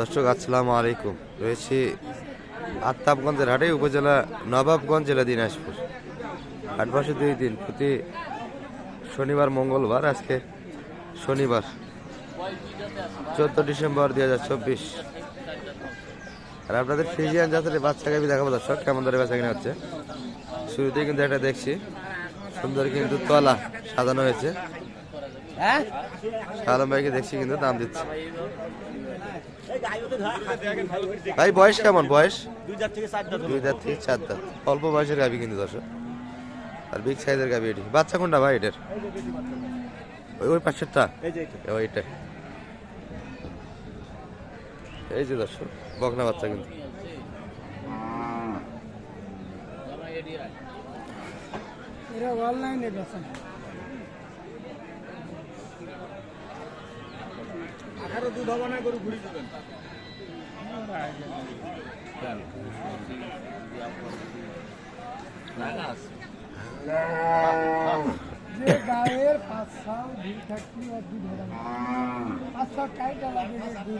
দর্শক আসসালামু আলাইকুম। রয়েছি আত্তাবগঞ্জের হাটে উপজেলা নবাবগঞ্জ জেলা দিনাজপুর। হাট বসে দুই দিন প্রতি শনিবার মঙ্গলবার আজকে শনিবার চোদ্দ ডিসেম্বর দুই হাজার চব্বিশ। আর আপনাদের ফ্রিজিয়ান জাতের বাচ্চা গাবি দেখাবো দর্শক কেমন ধরে বেচা কিনা হচ্ছে। শুরুতেই কিন্তু একটা দেখছি সুন্দর কিন্তু তলা সাজানো হয়েছে। আলম ভাইকে দেখছি কিন্তু দাম দিচ্ছে। ভাই বয়স কেমন? বয়স? দুই হাজার থেকে চার দাঁত। থেকে চার দাঁত অল্প বয়সের গাবি কিন্তু দর্শক। আর বিগ সাইজের গাবি এটি। বাচ্চা কোনটা ভাই এটার? ওই ওই পাশেরটা? এই যে এটা। ওইটা এই যে দর্শক বকনা বাচ্চা কিন্তু। এরা অনলাইনে বেচা আঠারো দুধ হবে না গরু ঘুরি দেবেন? যে গায়ের পাঁচ সাল দুই থাকতি আর দুধ হবে পাঁচ সাল টাইটা লাগে যে দুই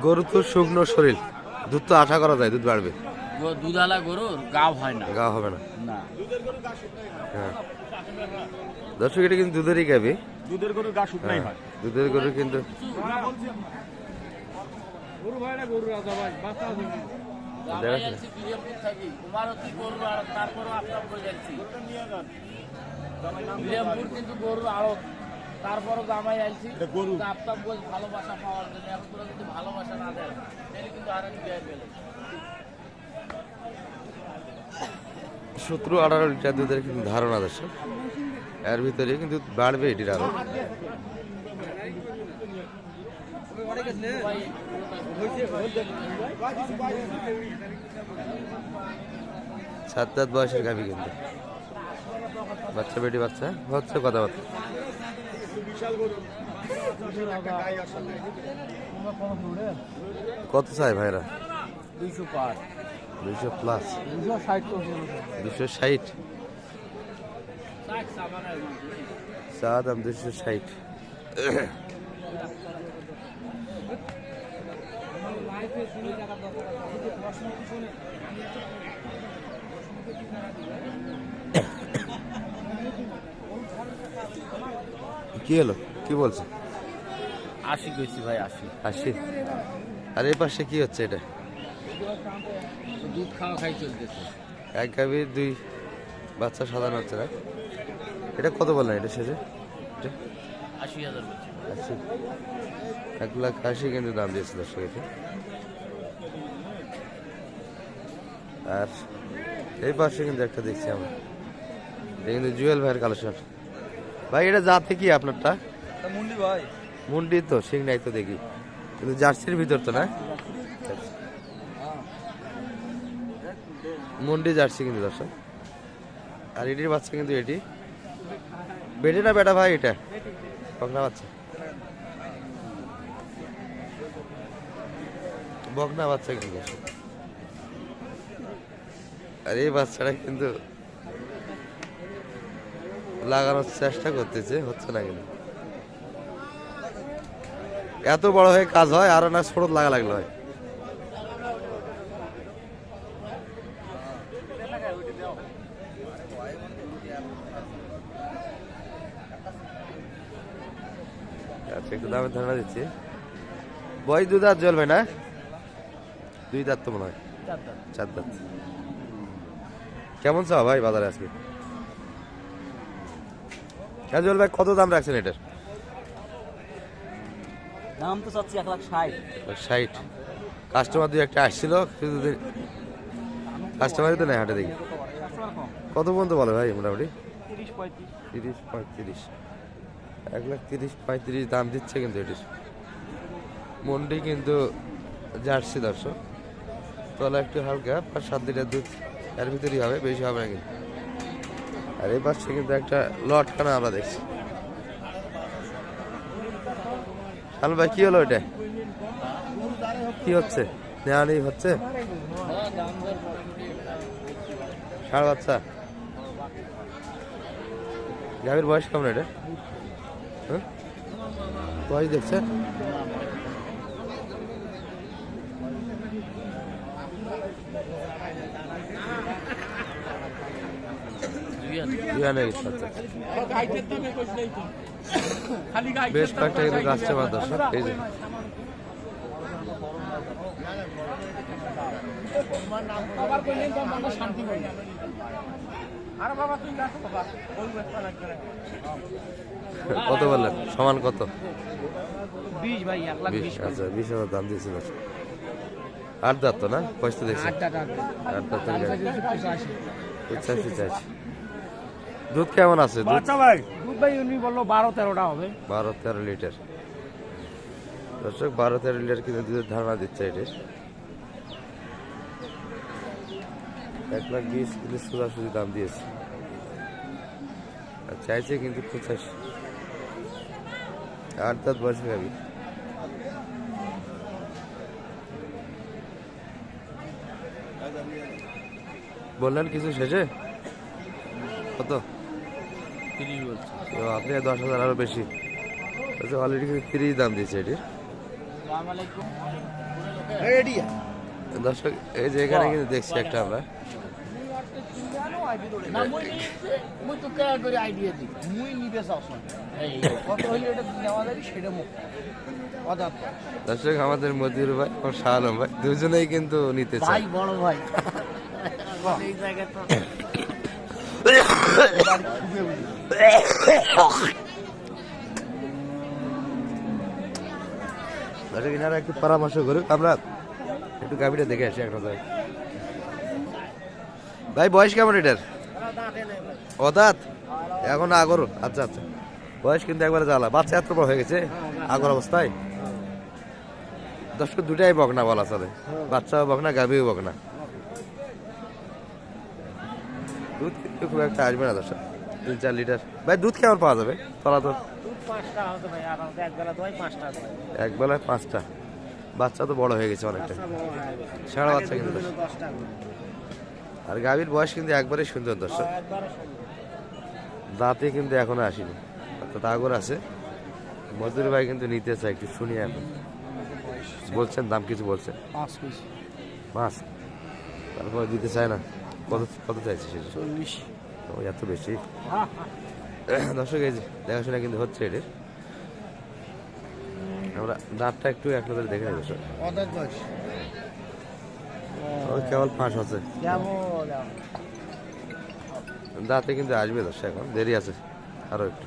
গরু তো শুকনো শরীর। দুধ তো আশা করা যায় দুধ বাড়বে। গো- দুধালা গরুর গাও হয় না। গা হবে না। না। হ্যাঁ। দর্শক এটা কিন্তু দুধেরই গাবি। দুধের গরু গা শুকনাই হয় দুধের গরু কিন্তু গরু ভাই না গরু রাজা ভাই বাচ্চা আছে তারপরও গরুর জামাই গরু। ভালোবাসা পাওয়ার জন্য এখন তোরা যদি ভালোবাসা না দেয় তাহলে কিন্তু আর আমি বিয়ে পেলে। সতেরো আঠারো লিটার দুধের কিন্তু ধারণা দর্শক। এর ভিতরে কিন্তু বাড়বে এটির আরও। সাত দাঁত বয়সের গাভি কিন্তু। বাচ্চা বেটি বাচ্চা হচ্ছে কথাবার্তা। কত চাই ভাইরা? দুইশো দুইশো প্লাস। দুশো ষাট দুশো ষাট। চা দাম দুশো ষাট। কি হলো? কি বলছে? আশি গেছি ভাই আশি। আশি? আর এই পাশে কি হচ্ছে এটা? দুধ খাওয়া খাই চলতেছে। এক গাভি দুই বাচ্চা সাজানো হচ্ছে না? এটা কত বললেন এটা শেষে? এটা? আশি হাজার আশি। এক লাখ আশি কিন্তু দাম দিয়েছে দর্শক এটা আর এই পাশে কিন্তু একটা দেখছি আমরা। এটা কিন্তু জুয়েল ভাইয়ের কালেকশন। ভাই এটা জাতে কি আপনারটা? মুন্ডি ভাই। মুন্ডি তো সিং নাই তো দেখি। কিন্তু জার্সির ভিতর তো না? মুন্ডি জার্সি কিন্তু দর্শক। আর এটির বাচ্চা কিন্তু এটি। বেটে না বেটা ভাই এটা? বকনা বাচ্চা। বকনা বাচ্চা কিন্তু আর এই বাচ্চাটা কিন্তু লাগানোর চেষ্টা করতেছে, হচ্ছে না কিন্তু। এত বড় হয়ে কাজ হয়, আর না ছোট লাগা লাগল হয়। আচ্ছা একটু দামের ধারণা দিচ্ছি। বয়স দু দাঁত জ্বলবে না? দুই দাঁত তো মনে হয়। চার দাঁত। কেমন চাও ভাই বাজারে আজকে? হ্যাঁ জল ভাই কত দাম রাখছেন এটার? দাম তো চাচ্ছি এক লাখ ষাট। ষাট। কাস্টমার দুই একটা আসছিল শুধু কাস্টমারই তো নেই হাটে দেখি। কত পর্যন্ত বলে ভাই মোটামুটি? তিরিশ পঁয়ত্রিশ। তিরিশ পঁয়ত্রিশ। এক লাখ তিরিশ, পঁয়ত্রিশ দাম দিচ্ছে কিন্তু এটির। মন্ডি কিন্তু জার্সি দর্শক। তলা একটু হালকা, পাঁচ সাত লিটার দুধ এর ভিতরেই হবে, বেশি হবে না কিন্তু। আর এই পাশে কিন্তু একটা লটখানা আমরা দেখছি। শাল ভাই, কি হলো এটা? কি হচ্ছে? নেওয়া নেই হচ্ছে? ষাড় বাচ্চা। গাভীর বয়স কেমন এটা? হ্যাঁ বয়স দেখছে বেশ কয়েকটা কিন্তু গাছটা বা দর্শক এই যে তোমার নাম শান্তি কত বললেন সমান কত? বিশ ভাই এক লাখ বিশ বিশ। আচ্ছা বিশ হাজার দাম দিয়েছিল। আট দাঁত তো না? পয়সা দেখছি আট পঁচাশি। চাইছি দুধ কেমন আছে? দুধ? বাচ্চা ভাই। দুধ ভাই উনি বলল বারো তেরোটা হবে। বারো তেরো লিটার। দর্শক বারো তেরো লিটার কিন্তু দুধের ধারণা দিচ্ছে এটির এক লাখ বিশ কিন্তু সোজাসুজি দাম দিয়েছে। আর চাইছে কিন্তু পঁচাশি। আট দাঁত বয়স গাবি বললেন কিছু শেষে? কত? তো আপনি দশ হাজার আরও বেশি। অলরেডি কিন্তু তিরিশ দাম দিয়েছে এটির দর্শক এই যে এখানে কিন্তু দেখছি একটা আমরা। না মুই মুই তো কে করে আইডিয়া দি মুই নিবে চাও কত হইলে এটা নেওয়া যাবে সেটা মুখ দর্শক আমাদের মদির ভাই শাহ আলম ভাই দুজনেই কিন্তু নিতে চায়। ভাই বড় ভাই। এই জায়গায় তো দর্শক এনারা একটু পরামর্শ করুক। আমরা একটু গাভিটা দেখে আসি ভাই ভাই বয়স কেমন এটার? অদাত? এখন আগর আচ্ছা আচ্ছা। বয়স কিন্তু একবারে জ্বালা। বাচ্চা এত বড় হয়ে গেছে আগর অবস্থায়। দর্শক দুটাই বকনা বলা চলে। বাচ্চাও বকনা গাভিও বকনা। দুধ কিন্তু খুব একটা আসবে না দর্শক। তিন চার লিটার। ভাই দুধ কেমন পাওয়া যাবে? তলা তো? এক পাঁচটা বেলায় পাঁচটা। বাচ্চা তো বড় হয়ে গেছে অনেকটা। ষাঁড় বাচ্চা কিন্তু আর গাভীর বয়স কিন্তু একবারে সুন্দর দর্শক। দাঁতে কিন্তু এখনও আসেনি। অর্থাৎ আগর আছে। মজুর ভাই কিন্তু নিতে চাই একটু শুনি এখন। বলছেন দাম কিছু বলছেন? পাঁচ তারপর দিতে চায় না। কত কত চাইছে সেটা চল্লিশ। ও এত বেশি? দর্শক এই যে দেখাশোনা কিন্তু হচ্ছে এটির আমরা দাঁতটা একটু এক নজরে দেখে ও কেবল হচ্ছে কেমন দাঁতে কিন্তু আসবে দর্শক এখন দেরি আছে, আরও একটু।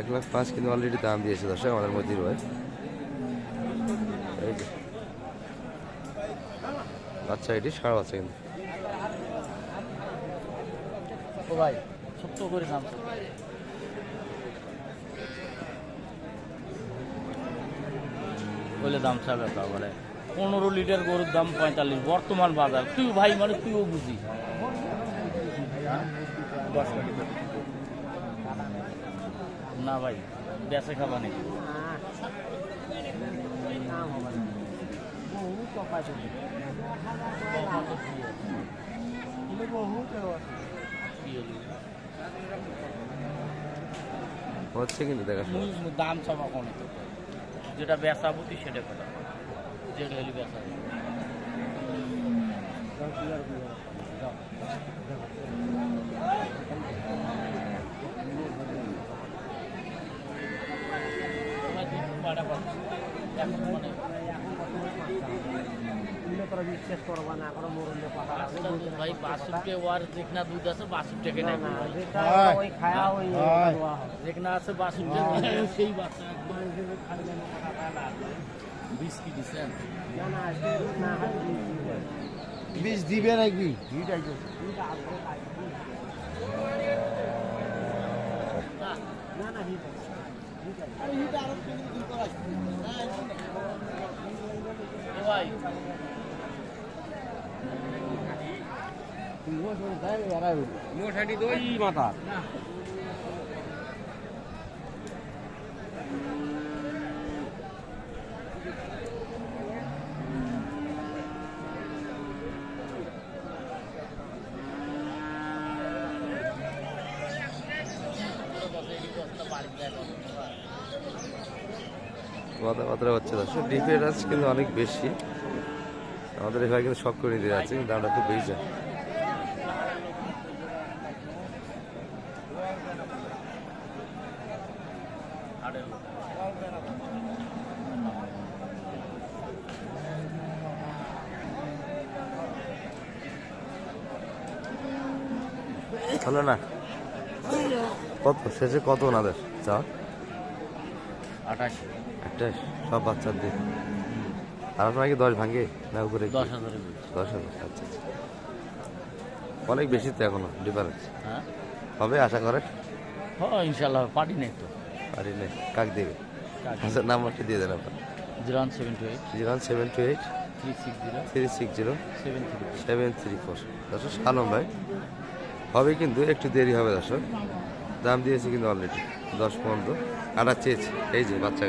এক লাখ পাঁচ কিন্তু অলরেডি দাম দিয়েছে দর্শক, আমাদের মধ্যে বাচ্চা এটি সাড়ে বাচ্চা কিন্তু ও ভাই ছোট্ট করে নাম। বলে দাম তা বলে। পনেরো লিটার গরুর দাম পঁয়তাল্লিশ। বর্তমান বাজার তুই ভাই মানে তুইও বুঝি। না ভাই বেঁচে খাবা নাকি? হচ্ছে কিন্তু মুই দাম চাবা কোনো যেটা বেচা বুঝি সেটা কথা যেটা হলে বেচা ভাই বাসুরকে ওয়ার যেখানে দুধ আছে বাসুরটাকে নেই যেখানে আছে বাসুরকে সেই বাচ্চা বিশ কি দিচ্ছেন বিশ দিবে। নাকি? এ ভাই কথাবার্তা হচ্ছে মাথা বাদা বাদরা কিন্তু অনেক বেশি। আমাদের এখানে কিন্তু শখ করে নিতে যাচ্ছে দামটা খুব বেশি যায় হলো না? কত? শেষে কত ওনাদের? চা? আঠাশি একটা সব বাচ্চার দিয়ে আর আপনার কি দশ ভাঙে? না উপরে দশ হাজারে দশ হাজার আচ্ছা আচ্ছা। অনেক বেশি তো এখনও ডিফারেন্স হ্যাঁ? হবে আশা করে হ্যাঁ ইনশাল্লাহ পার্টি নেই তো। পারি নেই। কাক দেবে? আচ্ছা নাম্বারটা দিয়ে দেন আপনার। Zero one seven two eight. Zero seven two eight. Three six zero. Three six zero. Seven three seven three four. দর্শক সালম ভাই হবে কিন্তু একটু দেরি হবে দর্শক। দাম দিয়েছি কিন্তু অলরেডি দশ পনেরো। আটা চেয়েছি। এই যে বাচ্চা